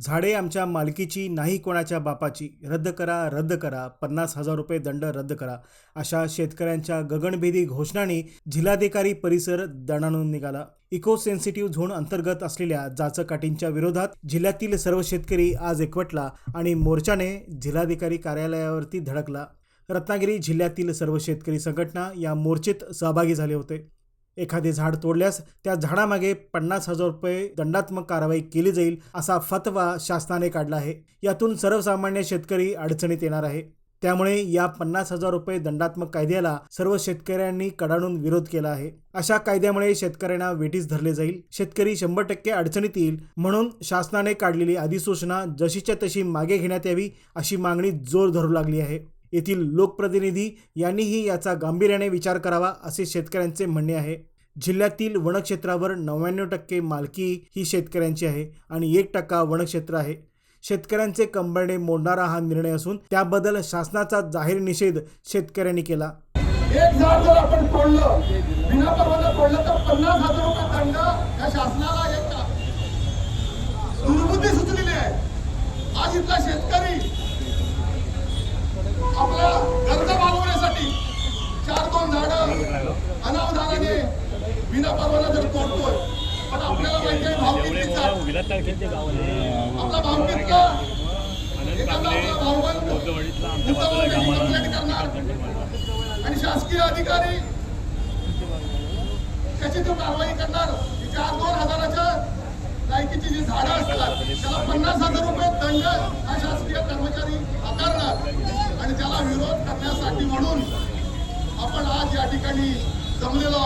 झाडे आमच्या मालकीची नाही कोणाच्या बापाची. रद्द करा रद्द करा. पन्नास हजार रुपये दंड रद्द करा. अशा शेतकऱ्यांच्या गगनभेदी घोषणांनी जिल्हाधिकारी परिसर दणाणून निघाला. इको सेन्सिटिव्ह झोन अंतर्गत असलेल्या जाचकाटींच्या विरोधात जिल्ह्यातील सर्व शेतकरी आज एकवटला आणि मोर्चाने जिल्हाधिकारी कार्यालयावरती धडकला. रत्नागिरी जिल्ह्यातील सर्व शेतकरी संघटना या मोर्चेत सहभागी झाले होते. एखादे झाड तोडल्यास त्या झाडामागे पन्नास हजार रुपये दंडात्मक कारवाई केली जाईल असा फतवा शासनाने काढला आहे. यातून सर्वसामान्य शेतकरी अडचणीत येणार आहे. त्यामुळे या पन्नास हजार रुपये दंडात्मक कायद्याला सर्व शेतकऱ्यांनी कडाडून विरोध केला आहे. अशा कायद्यामुळे शेतकऱ्यांना वेठीस धरले जाईल. शेतकरी शंभर टक्के अडचणीत येईल म्हणून शासनाने काढलेली अधिसूचना जशीच्या तशी मागे घेण्यात यावी अशी मागणी जोर धरू लागली आहे. येथील लोकप्रतिनिधी यांनीही याचा गांभीर्याने विचार करावा असे शेतकऱ्यांचे म्हणणे आहे. जिल्ह्यातील वनक्षेत्रावर नव्याण्णव टक्के मालकी ही शेतकऱ्यांची आहे आणि एक टक्का वनक्षेत्र आहे. शेतकऱ्यांचे कंबरडे मोडणारा हा निर्णय असून त्याबद्दल शासनाचा जाहीर निषेध शेतकऱ्यांनी केला. एक झाड जर आपण तोडलं बिना परवाना तोडलं तर पन्नास हजार रुपये दंड या शासनाला एक दुर्बुद्धी सुचलेली आहे. आज इथला शेतकरी आपल्या गरजा भागवण्यासाठी चार दोन झाडं अनावधानाने बिना परवाना जर तोडतोय पण आपल्याला माहिती आहे भाव कितीचा आपला भाव कितका आणि शासकीय अधिकारी त्याची तो कारवाई करणार. चार दोन हजाराच्या लायकीची जी झाडं असतात त्याला पन्नास हजार रुपये दंड हा शासकीय कर्मचारी आकारणार. आणि त्याला विरोध करण्यासाठी म्हणून आपण आज या ठिकाणी जमलेलो